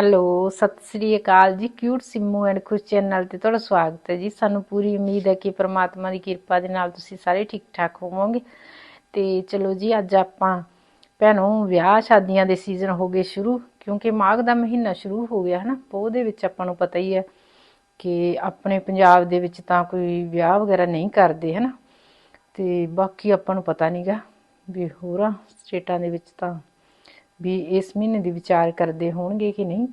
Hello, ਸਤਿ ਸ੍ਰੀ ਅਕਾਲ ਜੀ। Cute Simmu and Khush channel ਤੇ ਤੁਹਾਡਾ ਸਵਾਗਤ ਹੈ ਜੀ। ਸਾਨੂੰ ਪੂਰੀ ਉਮੀਦ ਹੈ ਕਿ ਪ੍ਰਮਾਤਮਾ ਦੀ ਕਿਰਪਾ ਦੇ ਨਾਲ ਤੁਸੀਂ ਸਾਰੇ ਠੀਕ ਠਾਕ ਹੋਵੋਗੇ। ਤੇ ਚਲੋ ਜੀ, ਅੱਜ ਆਪਾਂ ਭੈਣੋ, ਵਿਆਹ ਸ਼ਾਦੀਆਂ ਦੇ ਸੀਜ਼ਨ ਹੋ ਗਏ ਸ਼ੁਰੂ, ਕਿਉਂਕਿ ਮਾਘ ਦਾ ਮਹੀਨਾ ਸ਼ੁਰੂ ਹੋ ਗਿਆ, ਹਨਾ? ਪੋਹ ਦੇ ਵਿੱਚ ਆਪਾਂ ਨੂੰ ਪਤਾ ਹੀ ਹੈ ਕਿ ਆਪਣੇ ਪੰਜਾਬ ਦੇ ਵਿੱਚ ਤਾਂ ਕੋਈ ਵਿਆਹ ਵਗੈਰਾ ਨਹੀਂ ਕਰਦੇ, ਹਨਾ? ਤੇ ਬਾਕੀ ਆਪਾਂ ਨੂੰ ਪਤਾ ਨਹੀਂਗਾ ਵੀ ਹੋਰਾਂ ਸਟੇਟਾਂ ਦੇ ਵਿੱਚ ਤਾਂ ਵੀ ਇਸ ਮਹੀਨੇ ਦੀ ਵਿਚਾਰ ਕਰਦੇ ਹੋਣਗੇ ਕਿ ਨਹੀਂ।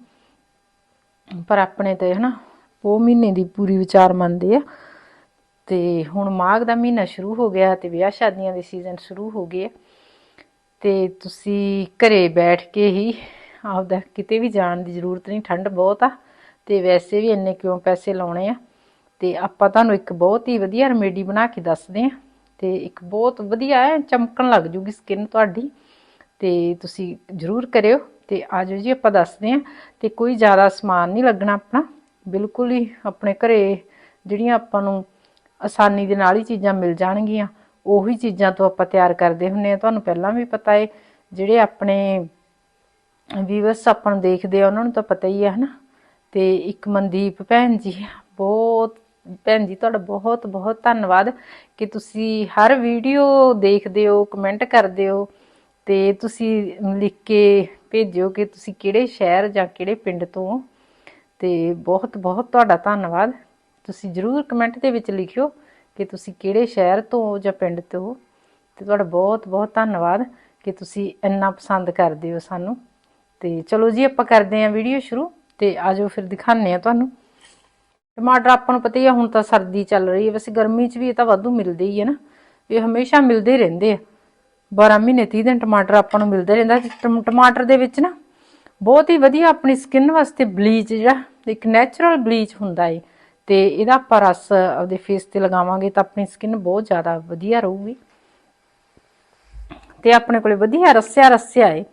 ਪਰ ਆਪਣੇ ਤੇ ਹਨਾ, ਉਹ ਮਹੀਨੇ ਦੀ ਪੂਰੀ ਵਿਚਾਰ ਮੰਨਦੇ ਆ। ਤੇ ਹੁਣ ਮਾਘ ਦਾ ਮਹੀਨਾ ਸ਼ੁਰੂ ਹੋ ਗਿਆ ਤੇ ਵਿਆਹ ਸ਼ਾਦੀਆਂ ਦੇ ਸੀਜ਼ਨ ਸ਼ੁਰੂ ਹੋ ਗਏ ਆ। ਤੇ ਤੁਸੀਂ ਘਰੇ ਬੈਠ ਕੇ ਹੀ ਆਪਦਾ ਕਿਤੇ ਵੀ ਜਾਣ ਦੀ ਜ਼ਰੂਰਤ ਨਹੀਂ, ਠੰਡ ਬਹੁਤ ਆ। ਤੇ ਵੈਸੇ ਵੀ ਇੰਨੇ ਕਿਉਂ ਪੈਸੇ ਲਾਉਣੇ ਆ? ਤੇ ਆਪਾਂ ਤੁਹਾਨੂੰ ਇੱਕ ਬਹੁਤ ਹੀ ਵਧੀਆ ਰੈਮੇਡੀ ਬਣਾ ਕੇ ਦੱਸਦੇ ਆ। ਤੇ ਇੱਕ ਬਹੁਤ ਵਧੀਆ ਹੈ ਚਮਕਣ ਲੱਗ ਜੂਗੀ ਸਕਿਨ ਤੁਹਾਡੀ। ਤੇ ਤੁਸੀਂ ਜ਼ਰੂਰ ਕਰਿਓ ਤੇ ਆਜੋ ਜੀ, ਆਪਾਂ ਦੱਸਦੇ ਆ ਤੇ ਕੋਈ ਜ਼ਿਆਦਾ ਸਮਾਨ ਨਹੀਂ ਲੱਗਣਾ ਆਪਣਾ। ਬਿਲਕੁਲ ਹੀ ਆਪਣੇ ਘਰੇ ਜਿਹੜੀਆਂ ਆਪਾਂ ਨੂੰ ਆਸਾਨੀ ਦੇ ਨਾਲ ਹੀ ਚੀਜ਼ਾਂ ਮਿਲ ਜਾਣਗੀਆਂ। ਉਹੀ ਚੀਜ਼ਾਂ ਤੋਂ ਆਪਾਂ ਤਿਆਰ ਕਰਦੇ ਹੁੰਨੇ ਆ ਤੁਹਾਨੂੰ ਪਹਿਲਾਂ ਵੀ ਪਤਾ ਏ, ਜਿਹੜੇ ਆਪਣੇ ਵੀਵਰਸ ਆਪਾਂ ਨੂੰ ਦੇਖਦੇ ਆ, ਉਹਨਾਂ ਨੂੰ ਤਾਂ ਪਤਾ ਹੀ ਹੈ ਹਨਾ। ਤੇ ਇੱਕ ਮਨਦੀਪ ਭੈਣ ਜੀ, ਬਹੁਤ ਭੈਣ ਜੀ, ਤੁਹਾਡਾ ਬਹੁਤ ਬਹੁਤ ਧੰਨਵਾਦ ਕਿ ਤੁਸੀਂ ਹਰ ਵੀਡੀਓ ਦੇਖਦੇ ਹੋ ਕਮੈਂਟ ਕਰਦੇ ਹੋ। ਤੇ ਤੁਸੀਂ ਲਿਖ ਕੇ ਭੇਜਿਓ ਕਿ ਤੁਸੀਂ ਕਿਹੜੇ ਸ਼ਹਿਰ ਜਾਂ ਕਿਹੜੇ ਪਿੰਡ ਤੋਂ ਹੋ। ਤੇ ਬਹੁਤ ਬਹੁਤ ਤੁਹਾਡਾ ਧੰਨਵਾਦ। ਤੁਸੀਂ ਜਰੂਰ ਕਮੈਂਟ ਦੇ ਵਿੱਚ ਲਿਖਿਓ ਕਿ ਤੁਸੀਂ ਕਿਹੜੇ ਸ਼ਹਿਰ ਤੋਂ ਹੋ ਜਾਂ ਪਿੰਡ ਤੋਂ ਹੋ। ਤੇ ਤੁਹਾਡਾ ਬਹੁਤ ਬਹੁਤ ਧੰਨਵਾਦ ਕਿ ਤੁਸੀਂ ਇੰਨਾ ਪਸੰਦ ਕਰਦੇ ਹੋ ਸਾਨੂੰ। ਤੇ ਚਲੋ ਜੀ, ਆਪਾਂ ਕਰਦੇ ਆਂ ਵੀਡੀਓ ਸ਼ੁਰੂ ਤੇ ਆਜੋ ਫਿਰ ਦਿਖਾਉਂਦੇ ਆ ਤੁਹਾਨੂੰ। ਟਮਾਟਰ ਆਪਾਂ ਨੂੰ ਪਤਾ ਹੀ ਆ, ਹੁਣ ਤਾਂ ਸਰਦੀ ਚੱਲ ਰਹੀ ਹੈ। ਵੈਸੇ ਗਰਮੀ 'ਚ ਵੀ ਇਹ ਤਾਂ ਵਾਧੂ ਮਿਲਦੇ ਹੀ ਹੈ ਨਾ। ਇਹ ਹਮੇਸ਼ਾ ਮਿਲਦੇ ਹੀ ਰਹਿੰਦੇ ਆ। 12 ਮਹੀਨੇ 30 ਦਿਨ ਟਮਾਟਰ ਆਪਾਂ ਨੂੰ ਮਿਲਦਾ ਰਹਿੰਦਾ ਟਮ- ਟਮਾਟਰ ਦੇ ਵਿੱਚ ਨਾ ਬਹੁਤ ਹੀ ਵਧੀਆ ਆਪਣੀ ਸਕਿਨ ਵਾਸਤੇ ਬਲੀਚ ਜਿਹੜਾ, ਇੱਕ ਨੈਚੁਰਲ ਬਲੀਚ ਹੁੰਦਾ ਏ ਤੇ ਇਹਦਾ ਆਪਾਂ ਰਸ ਆਪਦੇ ਫੇਸ ਤੇ ਲਗਾਵਾਂਗੇ ਤਾਂ ਆਪਣੀ ਸਕਿਨ ਬਹੁਤ ਜ਼ਿਆਦਾ ਵਧੀਆ ਰਹੂਗੀ। ਤੇ ਆਪਣੇ ਕੋਲੇ ਵਧੀਆ ਰਸਿਆ ਰਸਿਆ ਏ।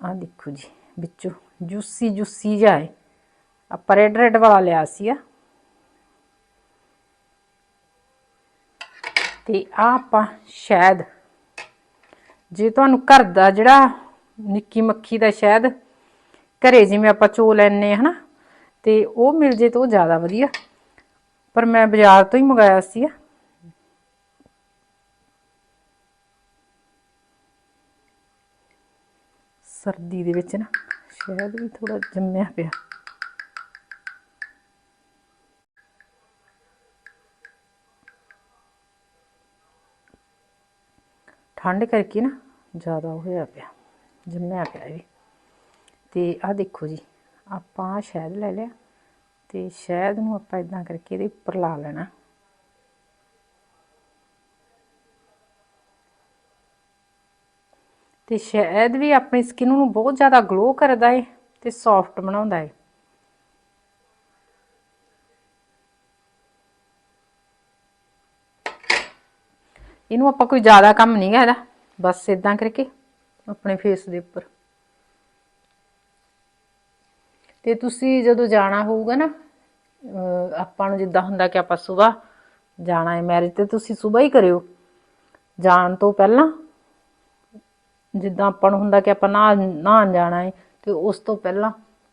ਆ ਦੇਖੋ ਜੀ, ਵਿੱਚੋਂ ਜੂਸੀ ਜੂਸੀ ਜਿਹਾ ਏ। ਆਪਾਂ ਰੈਡ ਰੈਡ ਵਾਲਾ ਲਿਆ ਸੀ ਆ ਤੇ ਆ ਆਪਾਂ ਸ਼ਾਇਦ ਜੇ ਤੁਹਾਨੂੰ ਘਰ ਦਾ ਜਿਹੜਾ ਨਿੱਕੀ ਮੱਖੀ ਦਾ ਸ਼ਹਿਦ, ਘਰੇ ਜਿਵੇਂ ਆਪਾਂ ਚੋ ਲੈਨੇ ਹਨਾ, ਤੇ ਉਹ ਮਿਲ ਜੇ ਤਾਂ ਉਹ ਜ਼ਿਆਦਾ ਵਧੀਆ। ਪਰ ਮੈਂ ਬਾਜ਼ਾਰ ਤੋਂ ਹੀ ਮੰਗਾਇਆ ਸੀ ਸਰਦੀ ਦੇ ਵਿੱਚ ਨਾ ਸ਼ਹਿਦ ਵੀ ਥੋੜਾ ਜੰਮਿਆ ਪਿਆ। ਠੰਡ ਕਰਕੇ ਨਾ ਜ਼ਿਆਦਾ ਹੋਇਆ ਪਿਆ, ਜੰਮਿਆ ਪਿਆ ਇਹ। ਵੀ ਤੇ ਆਹ ਦੇਖੋ ਜੀ, ਆਪਾਂ ਸ਼ਹਿਦ ਲੈ ਲਿਆ ਤੇ ਸ਼ਹਿਦ ਨੂੰ ਆਪਾਂ ਇਦਾਂ ਕਰਕੇ ਇਹਦੇ ਉੱਪਰ ਲਾ ਲੈਣਾ। ਤੇ ਸ਼ਹਿਦ ਵੀ ਆਪਣੀ ਸਕਿਨ ਨੂੰ ਬਹੁਤ ਜ਼ਿਆਦਾ ਗਲੋ ਕਰਦਾ ਏ ਤੇ ਸੌਫਟ ਬਣਾਉਂਦਾ ਏ। ਇਹਨੂੰ ਆਪਾਂ ਕੋਈ ਜ਼ਿਆਦਾ ਕੰਮ ਨਹੀਂ ਹੈਗਾ ਬਸ ਇਦਾਂ ਕਰਕੇ, ਆਪਣੇ ਫੇਸ ਦੇ ਉੱਪਰ। ਤੇ ਤੁਸੀਂ ਜਦੋਂ ਜਾਣਾ ਹੋਊਗਾ ਨਾ ਆਪਾਂ ਨੂੰ ਜਿੱਦਾਂ ਹੁੰਦਾ ਕਿ ਆਪਾਂ ਸਵੇਰ ਜਾਣਾ ਹੈ ਮੈਰਿਜ ਤੇ, ਤੁਸੀਂ ਸਵੇਰ ਹੀ ਕਰਿਓ। ਜਾਣ ਤੋਂ ਪਹਿਲਾਂ ਜਿੱਦਾਂ ਆਪਾਂ ਨੂੰ ਹੁੰਦਾ ਕਿ ਆਪਾਂ ਨਹਾ ਨਹਾਉਣ ਜਾਣਾ ਹੈ, ਤੇ ਉਸ ਤੋਂ ਪਹਿਲਾਂ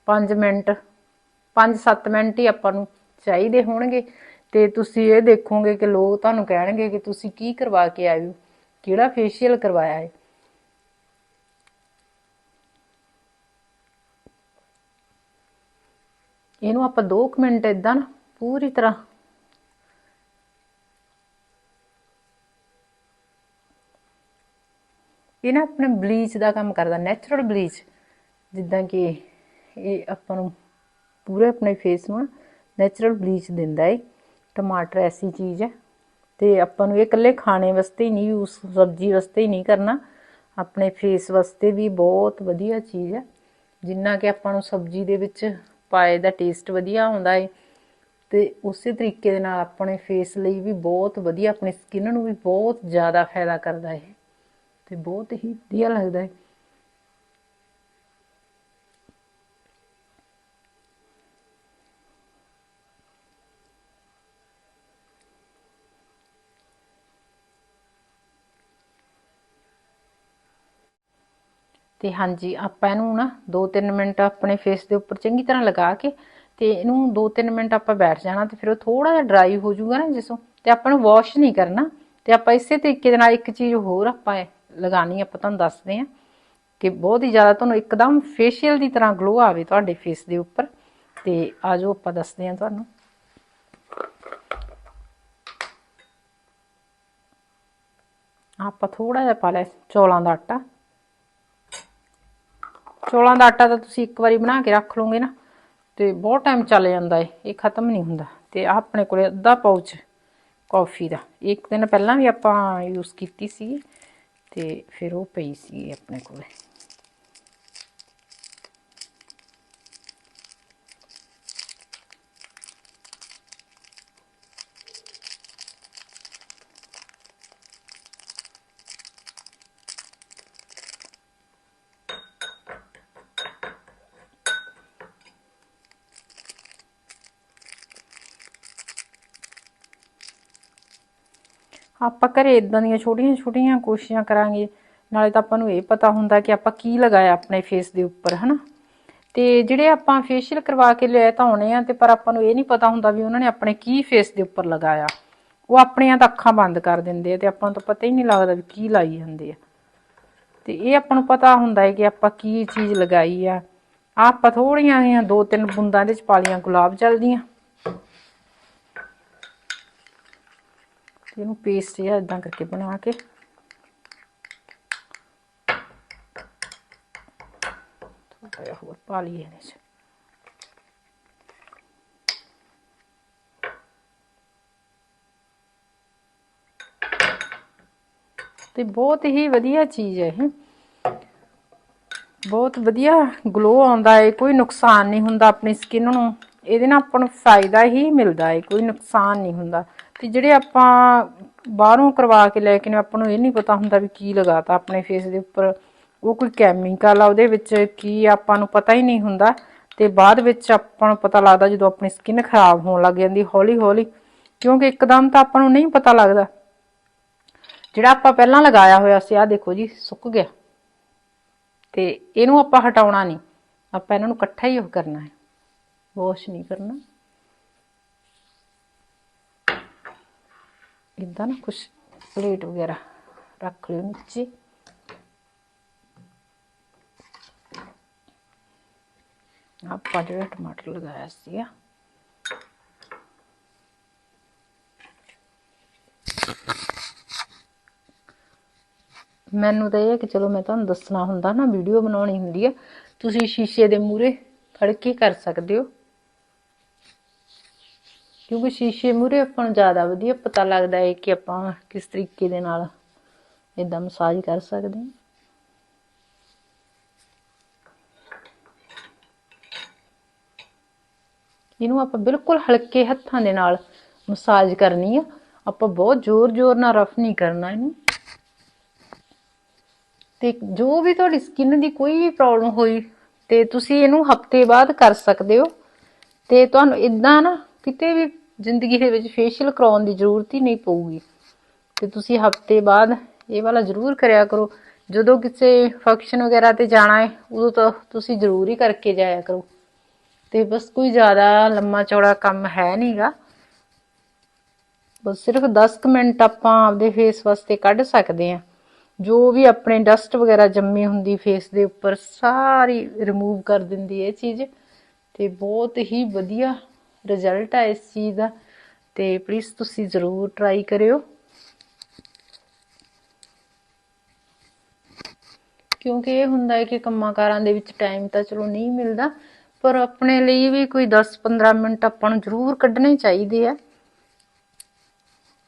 5 ਮਿੰਟ 5-7 ਮਿੰਟ ਹੀ ਆਪਾਂ ਨੂੰ ਚਾਹੀਦੇ ਹੋਣਗੇ। ਤੇ ਤੁਸੀਂ ਇਹ ਦੇਖੋਗੇ ਕਿ ਲੋਕ ਤੁਹਾਨੂੰ ਕਹਿਣਗੇ ਕਿ ਤੁਸੀਂ ਕੀ ਕਰਵਾ ਕੇ ਆਏ ਹੋ? ਕਿਹੜਾ ਫੇਸ਼ੀਅਲ ਕਰਵਾਇਆ ਹੈ? ਇਹਨੂੰ ਆਪਾਂ 2 ਮਿੰਟ ਇਦਾਂ ਨਾ ਪੂਰੀ ਤਰ੍ਹਾਂ ਇਹ ਨਾ ਆਪਣੇ ਬਲੀਚ ਦਾ ਕੰਮ ਕਰਦਾ ਨੈਚੁਰਲ ਬਲੀਚ ਜਿੱਦਾਂ ਕਿ ਇਹ ਆਪਾਂ ਨੂੰ ਪੂਰੇ ਆਪਣੇ ਫੇਸ ਨੂੰ ਨੈਚੁਰਲ ਬਲੀਚ ਦਿੰਦਾ ਹੈ। ਟਮਾਟਰ ਐਸੀ ਚੀਜ਼ ਹੈ ਤੇ ਆਪਾਂ ਨੂੰ ਇਹ ਇਕੱਲੇ ਖਾਣੇ ਵਾਸਤੇ ਹੀ ਨਹੀਂ ਯੂਜ਼ ਸਬਜ਼ੀ ਵਾਸਤੇ ਹੀ ਨਹੀਂ ਕਰਨਾ। ਆਪਣੇ ਫੇਸ ਵਾਸਤੇ ਵੀ ਬਹੁਤ ਵਧੀਆ ਚੀਜ਼ ਹੈ। ਜਿੰਨਾ ਕਿ ਆਪਾਂ ਨੂੰ ਸਬਜ਼ੀ ਦੇ ਵਿੱਚ ਪਾਏ ਦਾ ਟੇਸਟ ਵਧੀਆ ਆਉਂਦਾ ਹੈ ਤੇ ਉਸੇ ਤਰੀਕੇ ਦੇ ਨਾਲ ਆਪਣੇ ਫੇਸ ਲਈ ਵੀ ਬਹੁਤ ਵਧੀਆ, ਆਪਣੀ ਸਕਿਨ ਨੂੰ ਵੀ ਬਹੁਤ ਜ਼ਿਆਦਾ ਫਾਇਦਾ ਕਰਦਾ ਹੈ ਤੇ ਬਹੁਤ ਹੀ ਵਧੀਆ ਲੱਗਦਾ ਹੈ ਤੇ ਹਾਂਜੀ, ਆਪਾਂ ਇਹਨੂੰ ਨਾ 2-3 ਮਿੰਟ ਆਪਣੇ ਫੇਸ ਦੇ ਉੱਪਰ ਚੰਗੀ ਤਰ੍ਹਾਂ ਲਗਾ ਕੇ ਤੇ ਇਹਨੂੰ 2-3 ਮਿੰਟ ਆਪਾਂ ਬੈਠ ਜਾਣਾ ਤੇ ਫਿਰ ਉਹ ਥੋੜਾ ਜਿਹਾ ਡਰਾਈ ਹੋ ਜਾਊਗਾ ਨਾ ਜਿਸੋਂ ਤੇ ਆਪਾਂ ਨੂੰ ਵਾਸ਼ ਨਹੀਂ ਕਰਨਾ ਤੇ ਆਪਾਂ ਇਸੇ ਤਰੀਕੇ ਦੇ ਨਾਲ ਇੱਕ ਚੀਜ਼ ਹੋਰ ਆਪਾਂ ਇਹ ਲਗਾਣੀ ਆਪਾਂ ਤੁਹਾਨੂੰ ਦੱਸਦੇ ਹਾਂ ਕਿ ਬਹੁਤ ਹੀ ਜ਼ਿਆਦਾ ਤੁਹਾਨੂੰ ਇੱਕਦਮ ਫੇਸ਼ੀਅਲ ਦੀ ਤਰ੍ਹਾਂ ਗਲੋ ਆਵੇ ਤੁਹਾਡੇ ਫੇਸ ਦੇ ਉੱਪਰ ਤੇ ਆਜੋ ਆਪਾਂ ਦੱਸਦੇ ਹਾਂ ਤੁਹਾਨੂੰ। ਆਪਾਂ ਥੋੜਾ ਜਿਹਾ ਪਾ ਲਿਆ ਚੌਲਾਂ ਦਾ ਆਟਾ। ਚੌਲਾਂ ਦਾ ਆਟਾ ਤਾਂ ਤੁਸੀਂ ਇੱਕ ਵਾਰੀ ਬਣਾ ਕੇ ਰੱਖ ਲਓਗੇ ਨਾ, ਤੇ ਬਹੁਤ ਟਾਈਮ ਚੱਲ ਜਾਂਦਾ ਏ, ਇਹ ਖਤਮ ਨਹੀਂ ਹੁੰਦਾ। ਤੇ ਆਹ ਆਪਣੇ ਕੋਲੇ ਅੱਧਾ ਪਾਊਚ ਕਾਫੀ ਦਾ। ਇੱਕ ਦਿਨ ਪਹਿਲਾਂ ਵੀ ਆਪਾਂ ਯੂਜ਼ ਕੀਤੀ ਸੀ ਤੇ ਫਿਰ ਉਹ ਪਈ ਸੀ ਆਪਣੇ ਕੋਲੇ। ਆਪਾਂ ਘਰੇ ਇਦਾਂ ਦੀਆਂ ਛੋਟੀਆਂ ਛੋਟੀਆਂ ਕੋਸ਼ਿਸ਼ਾਂ ਕਰਾਂਗੇ, ਨਾਲੇ ਤਾਂ ਆਪਾਂ ਨੂੰ ਇਹ ਪਤਾ ਹੁੰਦਾ ਕਿ ਆਪਾਂ ਕੀ ਲਗਾਇਆ ਆਪਣੇ ਫੇਸ ਦੇ ਉੱਪਰ, ਹਨਾ? ਤੇ ਜਿਹੜੇ ਆਪਾਂ ਫੇਸ਼ੀਅਲ ਕਰਵਾ ਕੇ ਲੈ ਤਾਂ ਆਉਣੇ ਆ ਤੇ ਪਰ ਆਪਾਂ ਨੂੰ ਇਹ ਨਹੀਂ ਪਤਾ ਹੁੰਦਾ ਵੀ ਉਹਨਾਂ ਨੇ ਆਪਣੇ ਕੀ ਫੇਸ ਦੇ ਉੱਪਰ ਲਗਾਇਆ। ਉਹ ਆਪਣੀਆਂ ਤਾਂ ਅੱਖਾਂ ਬੰਦ ਕਰ ਦਿੰਦੇ ਆ ਤੇ ਆਪਾਂ ਨੂੰ ਤਾਂ ਪਤਾ ਹੀ ਨਹੀਂ ਲੱਗਦਾ ਵੀ ਕੀ ਲਾਈ ਜਾਂਦੇ ਆ। ਤੇ ਇਹ ਆਪਾਂ ਨੂੰ ਪਤਾ ਹੁੰਦਾ ਹੈ ਕਿ ਆਪਾਂ ਕੀ ਚੀਜ਼ ਲਗਾਈ ਆ। ਆਹ ਆਪਾਂ ਥੋੜੀਆਂ ਜਿਹੀਆਂ ਦੋ ਤਿੰਨ ਬੂੰਦਾਂ ਦੇ ਚ ਪਾਲੀਆਂ ਗੁਲਾਬ ਜਲ ਦੀਆਂ। ਇਹਨੂੰ ਪੇਸਟ ਜਿਹਾ ਇਦਾਂ ਕਰਕੇ ਬਣਾ ਕੇ। ਥੋੜਾ ਜਿਹਾ ਹੋਰ ਪਾ ਲਈਏ ਇਹਦੇ ਚ। ਤੇ ਬਹੁਤ ਹੀ ਵਧੀਆ ਚੀਜ਼ ਹੈ ਇਹ। ਬਹੁਤ ਵਧੀਆ ਗਲੋ ਆਉਂਦਾ ਹੈ, ਕੋਈ ਨੁਕਸਾਨ ਨਹੀਂ ਹੁੰਦਾ ਆਪਣੀ ਸਕਿਨ ਨੂੰ। ਇਹਦੇ ਨਾਲ ਆਪਾਂ ਨੂੰ ਫਾਇਦਾ ਹੀ ਮਿਲਦਾ ਹੈ, ਕੋਈ ਨੁਕਸਾਨ ਨਹੀਂ ਹੁੰਦਾ। ਤੇ ਜਿਹੜੇ ਆਪਾਂ ਬਾਹਰੋਂ ਕਰਵਾ ਕੇ ਲੈ ਕੇ ਨੇ, ਆਪਾਂ ਨੂੰ ਇਹ ਨਹੀਂ ਪਤਾ ਹੁੰਦਾ ਵੀ ਕੀ ਲਗਾਤਾ ਆਪਣੇ ਫੇਸ ਦੇ ਉੱਪਰ। ਉਹ ਕੋਈ ਕੈਮੀਕਲ ਆ, ਉਹਦੇ ਵਿੱਚ ਕੀ ਆਪਾਂ ਨੂੰ ਪਤਾ ਹੀ ਨਹੀਂ ਹੁੰਦਾ। ਤੇ ਬਾਅਦ ਵਿੱਚ ਆਪਾਂ ਨੂੰ ਪਤਾ ਲੱਗਦਾ ਜਦੋਂ ਆਪਣੀ ਸਕਿਨ ਖਰਾਬ ਹੋਣ ਲੱਗ ਜਾਂਦੀ, ਹੌਲੀ ਹੌਲੀ। ਕਿਉਂਕਿ ਇੱਕਦਮ ਤਾਂ ਆਪਾਂ ਨੂੰ ਨਹੀਂ ਪਤਾ ਲੱਗਦਾ। ਜਿਹੜਾ ਆਪਾਂ ਪਹਿਲਾਂ ਲਗਾਇਆ ਹੋਇਆ ਸੀ, ਆਹ ਦੇਖੋ ਜੀ, ਸੁੱਕ ਗਿਆ। ਤੇ ਇਹਨੂੰ ਆਪਾਂ ਹਟਾਉਣਾ ਨਹੀਂ। ਆਪਾਂ ਇਹਨਾਂ ਨੂੰ ਇਕੱਠਾ ਹੀ ਉਹ ਕਰਨਾ ਹੈ। ਵਾਸ਼ ਨਹੀਂ ਕਰਨਾ। ਇਦਾਂ ਨਾ ਕੁਛ ਪਲੇਟ ਵਗੈਰਾ ਰੱਖ ਲਿਓ ਨੀਚੇ। ਆਪਾਂ ਜਿਹੜਾ ਟਮਾਟਰ ਲਗਾਇਆ ਸੀਗਾ। ਮੈਨੂੰ ਤਾਂ ਇਹ ਹੈ ਕਿ ਚਲੋ ਮੈਂ ਤੁਹਾਨੂੰ ਦੱਸਣਾ ਹੁੰਦਾ ਨਾ ਵੀਡੀਓ ਬਣਾਉਣੀ ਹੁੰਦੀ ਹੈ ਤੁਸੀਂ ਸ਼ੀਸ਼ੇ ਦੇ ਮੂਹਰੇ ਖੜ ਕੇ ਕਰ ਸਕਦੇ ਹੋ। ਕਿਉਂਕਿ ਸ਼ੀਸ਼ੇ ਮੂਹਰੇ ਆਪਾਂ ਨੂੰ ਜ਼ਿਆਦਾ ਵਧੀਆ ਪਤਾ ਲੱਗਦਾ ਹੈ ਕਿ ਆਪਾਂ ਕਿਸ ਤਰੀਕੇ ਦੇ ਨਾਲ ਇਦਾਂ ਮਸਾਜ ਕਰ ਸਕਦੇ ਹਾਂ। ਇਹਨੂੰ ਆਪਾਂ ਬਿਲਕੁਲ ਹਲਕੇ ਹੱਥਾਂ ਦੇ ਨਾਲ ਮਸਾਜ ਕਰਨੀ ਆ। ਆਪਾਂ ਬਹੁਤ ਜ਼ੋਰ-ਜ਼ੋਰ ਨਾਲ ਰਫ ਨਹੀਂ ਕਰਨਾ ਇਹਨੂੰ। ਤੇ ਜੋ ਵੀ ਤੁਹਾਡੀ ਸਕਿਨ ਦੀ ਕੋਈ ਵੀ ਪ੍ਰੋਬਲਮ ਹੋਈ ਤੇ ਤੁਸੀਂ ਇਹਨੂੰ ਹਫ਼ਤੇ ਬਾਅਦ ਕਰ ਸਕਦੇ ਹੋ। ਤੇ ਤੁਹਾਨੂੰ ਇਦਾਂ ਨਾ ਕਿਤੇ ਵੀ ਜ਼ਿੰਦਗੀ ਦੇ ਵਿੱਚ ਫੇਸ਼ੀਅਲ ਕਰਾਉਣ ਦੀ ਜ਼ਰੂਰਤ ਹੀ ਨਹੀਂ ਪਊਗੀ। ਤੇ ਤੁਸੀਂ ਹਫ਼ਤੇ ਬਾਅਦ ਇਹ ਵਾਲਾ ਜ਼ਰੂਰ ਕਰਿਆ ਕਰੋ। ਜਦੋਂ ਕਿਸੇ ਫੰਕਸ਼ਨ ਵਗੈਰਾ ਤੇ ਜਾਣਾ ਹੈ, ਉਦੋਂ ਤਾਂ ਤੁਸੀਂ ਜ਼ਰੂਰ ਹੀ ਕਰਕੇ ਜਾਇਆ ਕਰੋ। ਤੇ ਬਸ ਕੋਈ ਜ਼ਿਆਦਾ ਲੰਮਾ ਚੌੜਾ ਕੰਮ ਹੈ ਨਹੀਂਗਾ ਬਸ ਸਿਰਫ 10 ਕੁ ਮਿੰਟ ਆਪਾਂ ਆਪਦੇ ਫੇਸ ਵਾਸਤੇ ਕੱਢ ਸਕਦੇ ਆ ਜੋ ਵੀ ਆਪਣੇ ਡਸਟ ਵਗੈਰਾ ਜੰਮੀ ਹੁੰਦੀ ਫੇਸ ਦੇ ਉੱਪਰ ਸਾਰੀ ਰਿਮੂਵ ਕਰ ਦਿੰਦੀ ਹੈ ਇਹ ਚੀਜ਼। ਤੇ ਬਹੁਤ ਹੀ ਵਧੀਆ ਰਿਜ਼ਲਟ ਹੈ ਇਸ ਚੀਜ਼ ਦਾ, ਤੇ ਪਲੀਜ਼ ਤੁਸੀਂ ਜ਼ਰੂਰ ਟਰਾਈ ਕਰਿਓ। ਕਿਉਂਕਿ ਇਹ ਹੁੰਦਾ ਹੈ ਕਿ ਕੰਮਾਂ ਕਾਰਾਂ ਦੇ ਵਿੱਚ ਟਾਈਮ ਤਾਂ ਚਲੋ ਨਹੀਂ ਮਿਲਦਾ, ਪਰ ਆਪਣੇ ਲਈ ਵੀ ਕੋਈ 10-15 ਮਿੰਟ ਆਪਾਂ ਨੂੰ ਜ਼ਰੂਰ ਕੱਢਣੇ ਚਾਹੀਦੇ ਆ।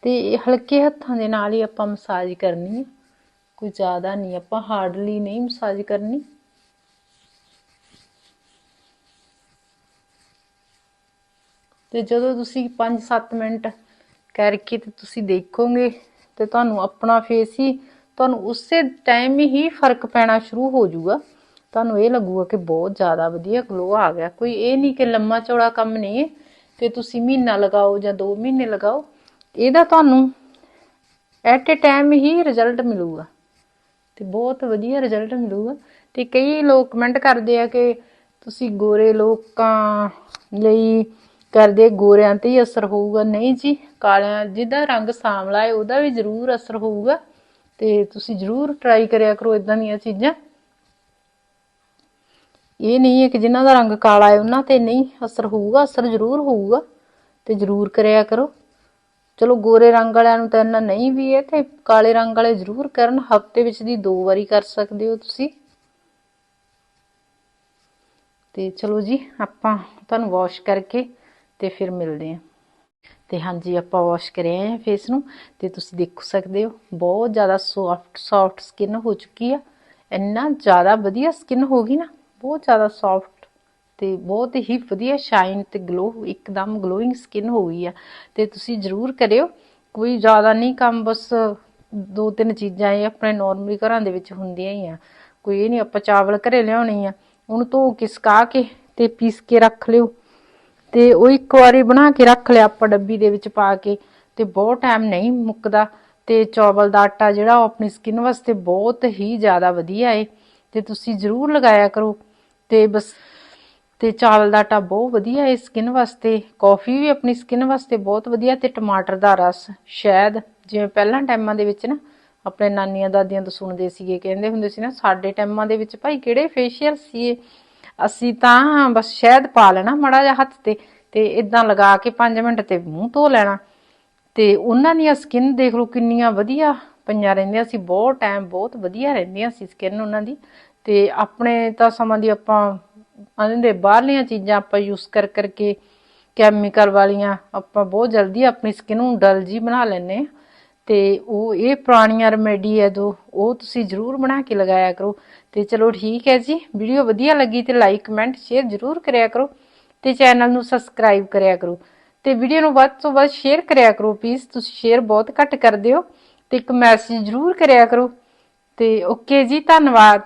ਤੇ ਹਲਕੇ ਹੱਥਾਂ ਦੇ ਨਾਲ ਹੀ ਆਪਾਂ ਮਸਾਜ ਕਰਨੀ ਹੈ। ਕੋਈ ਜ਼ਿਆਦਾ ਨਹੀਂ, ਆਪਾਂ ਹਾਰਡਲੀ ਨਹੀਂ ਮਸਾਜ ਕਰਨੀ। ਤੇ ਜਦੋਂ ਤੁਸੀਂ 5-7 ਮਿੰਟ ਕਰਕੇ ਤੇ ਤੁਸੀਂ ਦੇਖੋਗੇ ਤੇ ਤੁਹਾਨੂੰ ਆਪਣਾ ਫੇਸ ਹੀ, ਤੁਹਾਨੂੰ ਉਸੇ ਟਾਈਮ ਹੀ ਫ਼ਰਕ ਪੈਣਾ ਸ਼ੁਰੂ ਹੋ ਜਾਊਗਾ। ਤੁਹਾਨੂੰ ਇਹ ਲੱਗੂਗਾ ਕਿ ਬਹੁਤ ਜ਼ਿਆਦਾ ਵਧੀਆ ਗਲੋ ਆ ਗਿਆ। ਕੋਈ ਇਹ ਨਹੀਂ ਕਿ ਲੰਮਾ ਚੌੜਾ ਕੰਮ ਨਹੀਂ ਹੈ। ਕਿ ਤੁਸੀਂ ਮਹੀਨਾ ਲਗਾਓ ਜਾਂ 2 ਮਹੀਨੇ ਲਗਾਓ, ਇਹਦਾ ਤੁਹਾਨੂੰ ਐਟ ਅ ਟਾਈਮ ਹੀ ਰਿਜ਼ਲਟ ਮਿਲੂਗਾ। ਤੇ ਬਹੁਤ ਵਧੀਆ ਰਿਜ਼ਲਟ ਮਿਲੂਗਾ। ਤੇ ਕਈ ਲੋਕ ਕਮੈਂਟ ਕਰਦੇ ਆ ਕਿ ਤੁਸੀਂ ਗੋਰੇ ਲੋਕਾਂ ਲਈ ਕਰਦੇ ਗੋਰਿਆਂ ਤੇ ਹੀ ਅਸਰ ਹੋਊਗਾ। ਨਹੀਂ ਜੀ, ਕਾਲਿਆਂ ਜਿਹਦਾ ਰੰਗ ਸਾਂਵਲਾ ਹੈ, ਉਹਦਾ ਵੀ ਜ਼ਰੂਰ ਅਸਰ ਹੋਊਗਾ ਤੇ ਤੁਸੀਂ ਜ਼ਰੂਰ ਟਰਾਈ ਕਰਿਆ ਕਰੋ ਇਦਾਂ ਦੀਆਂ ਚੀਜ਼ਾਂ। ਇਹ ਨਹੀਂ ਹੈ ਕਿ ਜਿਨ੍ਹਾਂ ਦਾ ਰੰਗ ਕਾਲਾ ਹੈ, ਉਹਨਾਂ ਤੇ ਨਹੀਂ ਅਸਰ ਹੋਊਗਾ, ਅਸਰ ਜ਼ਰੂਰ ਹੋਊਗਾ ਤੇ ਜ਼ਰੂਰ ਕਰਿਆ ਕਰੋ। ਚਲੋ, ਗੋਰੇ ਰੰਗ ਵਾਲਿਆਂ ਨੂੰ ਤਾਂ ਇੰਨਾ ਨਹੀਂ ਵੀ ਹੈ, ਤੇ ਕਾਲੇ ਰੰਗ ਵਾਲੇ ਜ਼ਰੂਰ ਕਰਨ, ਹਫ਼ਤੇ ਵਿੱਚ ਦੀ ਦੋ ਵਾਰੀ ਕਰ ਸਕਦੇ ਹੋ ਤੁਸੀਂ। ਤੇ ਚਲੋ ਜੀ, ਆਪਾਂ ਤੁਹਾਨੂੰ ਵਾਸ਼ ਕਰਕੇ ਤੇ ਫਿਰ ਮਿਲਦੇ ਹਾਂ। ਤੇ ਹਾਂਜੀ, ਆਪਾਂ ਵਾਸ਼ ਕਰਿਆ ਹੈ ਫੇਸ ਨੂੰ ਤੇ ਤੁਸੀਂ ਦੇਖ ਸਕਦੇ ਹੋ, ਬਹੁਤ ਜ਼ਿਆਦਾ ਸੌਫਟ ਸੌਫਟ ਸਕਿਨ ਹੋ ਚੁੱਕੀ ਆ। ਇੰਨਾ ਜ਼ਿਆਦਾ ਵਧੀਆ ਸਕਿਨ ਹੋ ਗਈ ਨਾ, ਬਹੁਤ ਜ਼ਿਆਦਾ ਸੌਫਟ ਤੇ ਬਹੁਤ ਹੀ ਵਧੀਆ ਸ਼ਾਈਨ ਤੇ ਗਲੋ ਇੱਕਦਮ ਗਲੋਇੰਗ ਸਕਿਨ ਹੋ ਗਈ ਆ। ਤੇ ਤੁਸੀਂ ਜ਼ਰੂਰ ਕਰਿਓ, ਕੋਈ ਜ਼ਿਆਦਾ ਨਹੀਂ, ਕੰਮ ਬਸ ਦੋ ਤਿੰਨ ਚੀਜ਼ਾਂ ਇਹ ਆਪਣੇ ਨਾਰਮਲੀ ਘਰਾਂ ਦੇ ਵਿੱਚ ਹੁੰਦੀਆਂ ਹੀ ਆ। ਕੋਈ ਇਹ ਨਹੀਂ, ਆਪਾਂ ਚਾਵਲ ਘਰੇ ਲਿਆਉਣੇ ਆ, ਉਹਨੂੰ ਧੋ ਕੇ ਸੁਕਾ ਕੇ ਤੇ ਪੀਸ ਕੇ ਰੱਖ ਲਿਓ। ਤੇ ਉਹ ਇੱਕ ਵਾਰੀ ਬਣਾ ਕੇ ਰੱਖ ਲਿਆ ਆਪਾਂ ਡੱਬੀ ਦੇ ਵਿੱਚ ਪਾ ਕੇ, ਤੇ ਬਹੁਤ ਟਾਈਮ ਨਹੀਂ ਮੁੱਕਦਾ। ਤੇ ਚੌਵਲ ਦਾ ਆਟਾ ਜਿਹੜਾ ਉਹ ਆਪਣੀ ਸਕਿਨ ਵਾਸਤੇ ਬਹੁਤ ਹੀ ਜ਼ਿਆਦਾ ਵਧੀਆ ਏ। ਤੇ ਤੁਸੀਂ ਜ਼ਰੂਰ ਲਗਾਇਆ ਕਰੋ। ਤੇ ਬਸ, ਤੇ ਚਾਵਲ ਦਾ ਆਟਾ ਬਹੁਤ ਵਧੀਆ ਹੈ ਸਕਿਨ ਵਾਸਤੇ। ਕਾਫੀ ਵੀ ਆਪਣੀ ਸਕਿਨ ਵਾਸਤੇ ਬਹੁਤ ਵਧੀਆ ਤੇ ਟਮਾਟਰ ਦਾ ਰਸ, ਸ਼ਾਇਦ ਜਿਵੇਂ ਪਹਿਲਾਂ ਟਾਈਮਾਂ ਦੇ ਵਿੱਚ ਨਾ, ਆਪਣੇ ਨਾਨੀਆਂ ਦਾਦੀਆਂ ਤੋਂ ਸੁਣਦੇ ਸੀਗੇ, ਕਹਿੰਦੇ ਹੁੰਦੇ ਸੀ ਨਾ, ਸਾਡੇ ਟਾਈਮਾਂ ਦੇ ਵਿੱਚ ਭਾਈ ਕਿਹੜੇ ਫੇਸ਼ੀਅਲ ਸੀ ਅਸੀਂ ਤਾਂ ਬਸ ਸ਼ਹਿਦ ਪਾ ਲੈਣਾ ਮੜਾ ਜਿਹਾ ਹੱਥ ਤੇ ਤੇ ਇਦਾਂ ਲਗਾ ਕੇ 5 ਮਿੰਟ ਤੇ ਮੂੰਹ ਧੋ ਲੈਣਾ। ਤੇ ਉਹਨਾਂ ਦੀਆਂ ਸਕਿਨ ਦੇਖ ਲਓ ਕਿੰਨੀਆਂ ਵਧੀਆ ਪਈਆਂ ਰਹਿੰਦੀਆਂ ਸੀ, ਬਹੁਤ ਟਾਈਮ ਬਹੁਤ ਵਧੀਆ ਰਹਿੰਦੀਆਂ ਸੀ ਸਕਿਨ ਉਹਨਾਂ ਦੀ। ਤੇ ਆਪਣੇ ਤਾਂ ਸਮਾਂ ਦੀ ਆਪਾਂ, ਆਂਦੇ ਬਾਹਰਲੀਆਂ ਚੀਜ਼ਾਂ ਆਪਾਂ ਯੂਜ਼ ਕਰ ਕਰਕੇ ਕੈਮੀਕਲ ਵਾਲੀਆਂ ਆਪਾਂ ਬਹੁਤ ਜਲਦੀ ਆਪਣੀ ਸਕਿਨ ਨੂੰ ਡਲ ਜੀ ਬਣਾ ਲੈਨੇ ਆ ਤੇ ਉਹ ਇਹ ਪੁਰਾਣੀਆਂ ਰੈਮੇਡੀ ਹੈ ਜੋ ਉਹ ਤੁਸੀਂ ਜ਼ਰੂਰ ਬਣਾ ਕੇ ਲਗਾਇਆ ਕਰੋ। ਤੇ ਚਲੋ ਠੀਕ ਹੈ ਜੀ ਵੀਡੀਓ ਵਧੀਆ ਲੱਗੀ ਤੇ ਲਾਈਕ ਕਮੈਂਟ ਸ਼ੇਅਰ ਜ਼ਰੂਰ ਕਰਿਆ ਕਰੋ ਤੇ ਚੈਨਲ ਨੂੰ ਸਬਸਕ੍ਰਾਈਬ ਕਰਿਆ ਕਰੋ। ਤੇ ਵੀਡੀਓ ਨੂੰ ਵੱਧ ਤੋਂ ਵੱਧ ਸ਼ੇਅਰ ਕਰਿਆ ਕਰੋ ਪਲੀਜ਼ ਤੁਸੀਂ ਸ਼ੇਅਰ ਬਹੁਤ ਘੱਟ ਕਰਦੇ ਹੋ ਤੇ ਇੱਕ ਮੈਸੇਜ ਜ਼ਰੂਰ ਕਰਿਆ ਕਰੋ। ਤੇ ਓਕੇ ਜੀ, ਧੰਨਵਾਦ।